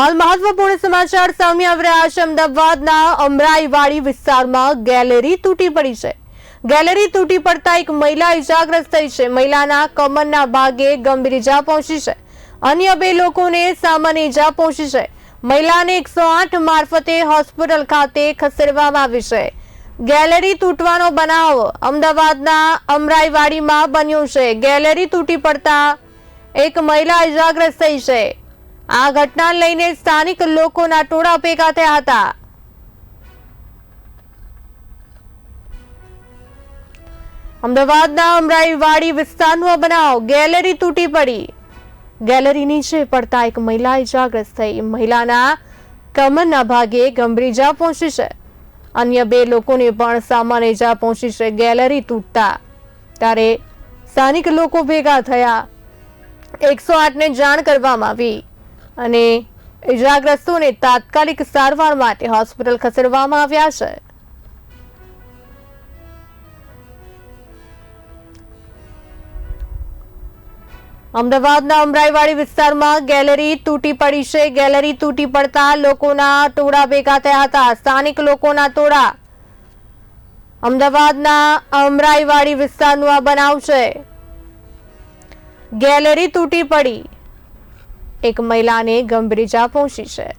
હાલ મહત્વપૂર્ણ સમાચાર સામે આવી છે. અમદાવાદના અમરાઈવાડી વિસ્તારમાં ગેલેરી તૂટી પડી છે. ગેલેરી તૂટી પડતા એક મહિલા ઇજાગ્રસ્ત થઈ છે. મહિલાના કમરના ભાગે ગંભીર ઇજા પહોંચી છે. અન્ય બે લોકોને સામાન્ય ઇજા પહોંચી છે. મહિલાને એકસો આઠ મારફતે હોસ્પિટલ ખાતે ખસેડવામાં આવી છે. ગેલેરી તૂટવાનો બનાવ અમદાવાદના અમરાઈવાડીમાં બન્યો છે. ગેલેરી તૂટી પડતા એક મહિલા ઇજાગ્રસ્ત થઈ છે. આ ઘટનાને લઈને સ્થાનિક લોકોના ટોળા ભેગા થયા હતા. અમદાવાદના અમરાઈવાડી વિસ્તારનો બનાવ ગેલેરી તૂટી પડી. ગેલેરી નીચે પડતા એક મહિલા ઇજાગ્રસ્ત થઈ. મહિલાના કમરના ભાગે ગંભીર ઇજા પહોંચી છે. અન્ય બે લોકોને પણ સામાન્ય ઇજા પહોંચી છે. ગેલેરી તૂટતા ત્યારે સ્થાનિક લોકો ભેગા થયા. એકસો આઠને જાણ કરવામાં આવી. અને ઇજાગ્રસ્તોને તાત્કાલિક સારવાર માટે હોસ્પિટલ ખસેડવામાં આવ્યા છે. અમદાવાદના અમરાઈવાડી વિસ્તારમાં ગેલેરી તૂટી પડી છે. ગેલેરી તૂટી પડતા લોકોના ટોળા ભેગા થયા હતા. સ્થાનિક લોકોના ટોળા અમદાવાદના અમરાઈવાડી વિસ્તારનું આ બનાવ છે. ગેલેરી તૂટી પડી. એક મહિલાને ગંભીર ઇજા પહોંચી છે.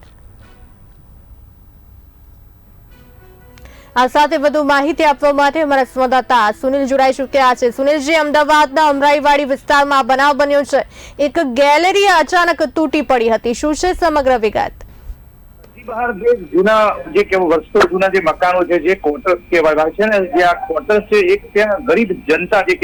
આ સાથે વધુ માહિતી આપવા માટે અમારા સંવાદદાતા સુનિલ જોડાઈ ચૂક્યા છે. સુનિલજી, અમદાવાદના અમરાઈવાડી વિસ્તારમાં બનાવ બન્યો છે. એક ગેલેરી અચાનક તૂટી પડી હતી. શું છે સમગ્ર વિગત? બહાર જે જૂના, જે કે વર્ષો જૂના જે મકાનો છે, જે ક્વાર્ટર્સ કહેવાય છે ને, જે આ ક્વાર્ટર્સ છે, એક ત્યાં ગરીબ જનતા જે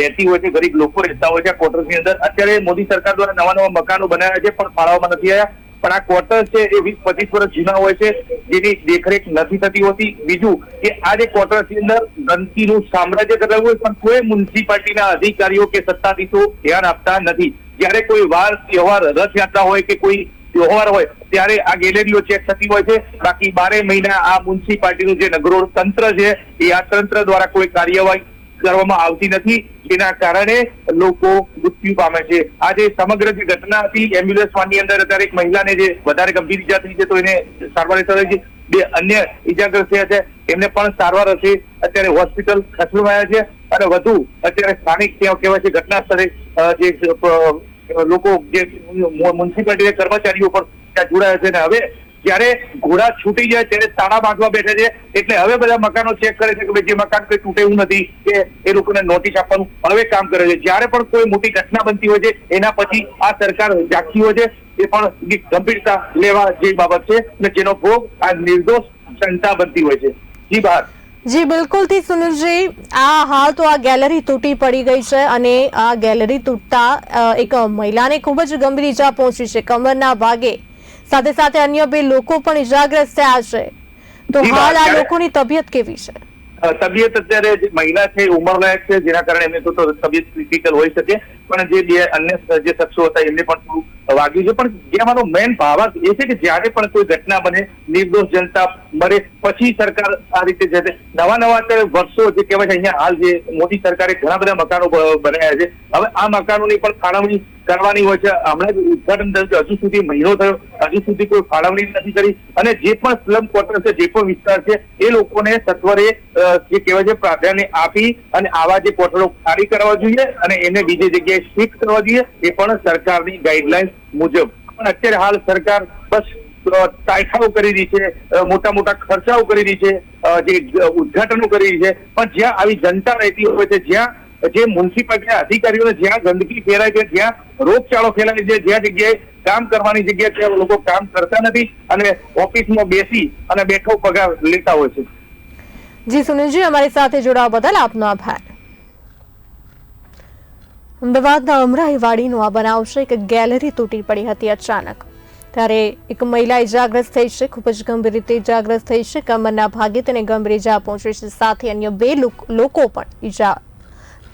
રહેતી હોય છે, ગરીબ લોકો રહેતા હોય છે આ ક્વાર્ટર્સની અંદર. અત્યારે મોદી સરકાર દ્વારા નવા નવા મકાનો બનાવ્યા છે, પણ ફાળવવામાં નથી આવ્યા. પણ આ ક્વાર્ટર્સ છે, એ વીસ, પચીસ વર્ષ જૂના હોય છે, જેની દેખરેખ નથી થતી હોતી. બીજું કે આ જે ક્વાર્ટર્સની અંદર ગંદકીનું સામ્રાજ્ય કરાવ્યું હોય, પણ કોઈ મ્યુનિસિપાલિટીના અધિકારીઓ કે સત્તાધીશો ધ્યાન આપતા નથી. જ્યારે કોઈ વાર તહેવાર, રથયાત્રા હોય કે કોઈ ત્યોહાર હોય, ત્યારે આ ગેલેરીઓ ચેક થતી હોય છે. બાકી બારે મહિના આ મ્યુનિસિપાલિટીનું જે નગરો તંત્ર છે, એ આ તંત્ર દ્વારા કોઈ કાર્યવાહી કરવામાં આવતી નથી. જેના કારણે લોકો મૃત્યુ પામે છે. આ જે સમગ્ર જે ઘટના હતી એમ્બ્યુલન્સ વાનની અંદર અત્યારે એક મહિલાને જે વધારે ગંભીર ઈજા થઈ છે, તો એને સારવાર હેઠળ છે. બે અન્ય ઈજાગ્રસ્ત થયા છે. એમને પણ સારવાર હશે. અત્યારે હોસ્પિટલ ખસેડવાયા છે. અને વધુ અત્યારે સ્થાનિક કહેવાય છે, ઘટના સ્થળે જે લોકો જે મ્યુનિસિપાલિટી કર્મચારીઓ પણ ત્યાં જોડાયા છે અને હવે જયારે ઘોડા છૂટી જાય ત્યારે તાળા બાંધવા બેઠે છે, એટલે હવે બધા મકાનો ચેક કરે છે કે જે મકાન કઈ તૂટે એવું નથી કે એ લોકોને નોટિસ આપવાનું હવે કામ કરે છે. જ્યારે પણ કોઈ મોટી ઘટના બનતી હોય છે, એના પછી આ સરકાર જાગતી હોય છે, એ પણ ગંભીરતા લેવા જેવી બાબત છે અને જેનો ભોગ આ નિર્દોષ જનતા બનતી હોય છે. જી બહાર. જી બિલકુલથી સુનિલજી આ હાલ તો આ ગેલેરી તૂટી પડી ગઈ છે અને આ ગેલેરી તૂટતા એક મહિલાને ખૂબ જ ગંભીર ઈજા પહોંચી છે કમરના ભાગે. સાથે સાથે અન્ય બે લોકો પણ ઈજાગ્રસ્ત થયા છે. તો હાલ આ લોકોની તબિયત કેવી છે? તબિયત અત્યારે જે મહિલા છે, ઉંમરલાયક છે, જેના કારણે એમને તો તબિયત ક્રિટિકલ હોઈ શકે. પણ જે બે અન્ય જે શખ્સો હતા, એમને પણ થોડું વાગ્યું છે. પણ જે અમારો મેન ભાવાર્થ એ છે કે જ્યારે પણ કોઈ ઘટના બને, નિર્દોષ જનતા મરે, પછી સરકાર આ રીતે છે, નવા નવા અત્યારે વર્ષો જે કહેવાય છે, અહીંયા હાલ જે મોદી સરકારે ઘણા બધા મકાનો બનાવ્યા છે. હવે આ મકાનોની પણ ફાળવણી કરવાની હોય છે. હમણાં ઉદઘાટન થયું હજુ સુધી મહિનો થયો. હજુ સુધી કોઈ ફાળવણી નથી કરી. અને જે પણ સ્લમ ક્વાર્ટર છે, જે પણ વિસ્તાર છે, એ લોકોને સત્વરે જે કહેવાય છે, પ્રાધાન્ય આપી અને આવા જે ક્વાર્ટરો ખાલી કરવા જોઈએ અને એને બીજી જગ્યાએ શિફ્ટ કરવા જોઈએ, એ પણ સરકારની ગાઈડલાઇન્સ મુજબ. પણ અત્યારે હાલ સરકાર બસ તાયફાઓ કરી રહી છે મોટા મોટા ખર્ચાઓ કરી રહી છે જે ઉદ્ઘાટનો કરી રહી છે. પણ જ્યાં આવી જનતા રહેતી હોય છે, જ્યાં જે મ્યુનિસિપાલિટીના અધિકારીઓને જ્યાં ગંદકી ફેલાય છે, જ્યાં રોગચાળો ફેલાય છે, જ્યાં જગ્યાએ કામ કરવાની જગ્યા છે લોકો કામ કરતા નથી અને ઓફિસમાં બેસી અને બેઠો પગાર લેતા હોય છે. જી સુનિલજી, અમારી સાથે જોડાવા બદલ આપનો આભાર. અમદાવાદના અમરાઈવાડીનો આ બનાવ છે કે ગેલેરી તૂટી પડી હતી અચાનક. ત્યારે એક મહિલા ઇજાગ્રસ્ત થઈ છે, ખૂબ જ ગંભીર રીતે ઇજાગ્રસ્ત થઈ છે, કમરના ભાગે તેને ગંભીર ઇજા પહોંચી છે, સાથે અન્ય બે લોકો પણ ઇજા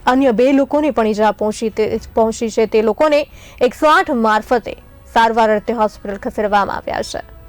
અન્ય બે લોકોને પણ ઈજા પહોંચી પહોંચી છે. તે લોકોને એકસો આઠ મારફતે સારવાર અર્થે હોસ્પિટલ ખસેડવામાં આવ્યા છે.